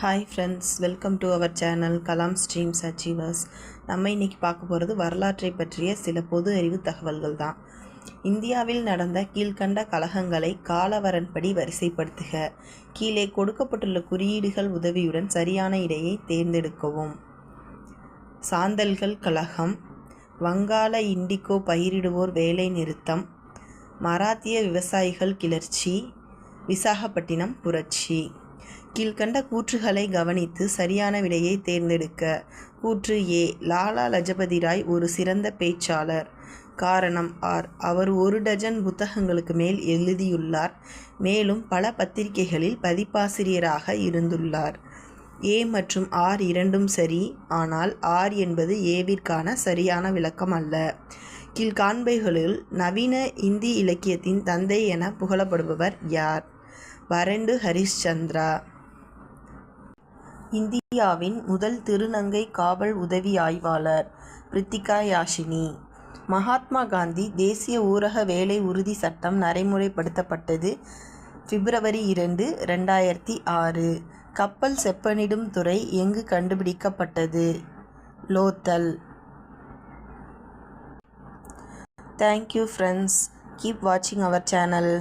Hi friends welcome to our channel Kalam streams achievers நம்ம இன்னைக்கு பார்க்க போகிறது வரலாற்றை பற்றிய சில பொது அறிவு தகவல்கள் தான். இந்தியாவில் நடந்த கீழ்க்கண்ட கழகங்களை காலவரன்படி வரிசைப்படுத்துக. கீழே கொடுக்கப்பட்டுள்ள குறியீடுகள் உதவியுடன் சரியான இடையை தேர்ந்தெடுக்கவும். சாந்தல்கள் கழகம் வங்காள இண்டிகோ பயிரிடுவோர் வேலை நிறுத்தம் மராத்திய விவசாயிகள் கிளர்ச்சி விசாகப்பட்டினம் புரட்சி. கீழ்கண்ட கூற்றுகளை கவனித்து சரியான விடையை தேர்ந்தெடுக்க. கூற்று ஏ. லாலா லஜபதி ராய் ஒரு சிறந்த பேச்சாளர். காரணம் ஆர். அவர் ஒரு டஜன் புத்தகங்களுக்கு மேல் எழுதியுள்ளார். மேலும் பல பத்திரிகைகளில் பதிப்பாசிரியராக இருந்துள்ளார். ஏ மற்றும் ஆர் இரண்டும் சரி. ஆனால் ஆர் என்பது ஏவிற்கான சரியான விளக்கம் அல்ல. கீழ்காண்பைகளில் நவீன இந்தி இலக்கியத்தின் தந்தை என புகழப்படுபவர் யார்? வறண்டு ஹரிஷ்சந்திரா. இந்தியாவின் முதல் திருநங்கை காவல் உதவி ஆய்வாளர் பிரித்திகா யாஷினி. மகாத்மா காந்தி தேசிய ஊரக வேலை உறுதி சட்டம் நடைமுறைப்படுத்தப்பட்டது பிப்ரவரி இரண்டு ரெண்டாயிரத்தி ஆறு. கப்பல் செப்பனிடும் துறை எங்கு கண்டுபிடிக்கப்பட்டது? லோத்தல். தேங்க்யூ ஃப்ரெண்ட்ஸ் கீப் வாட்சிங் அவர் சேனல்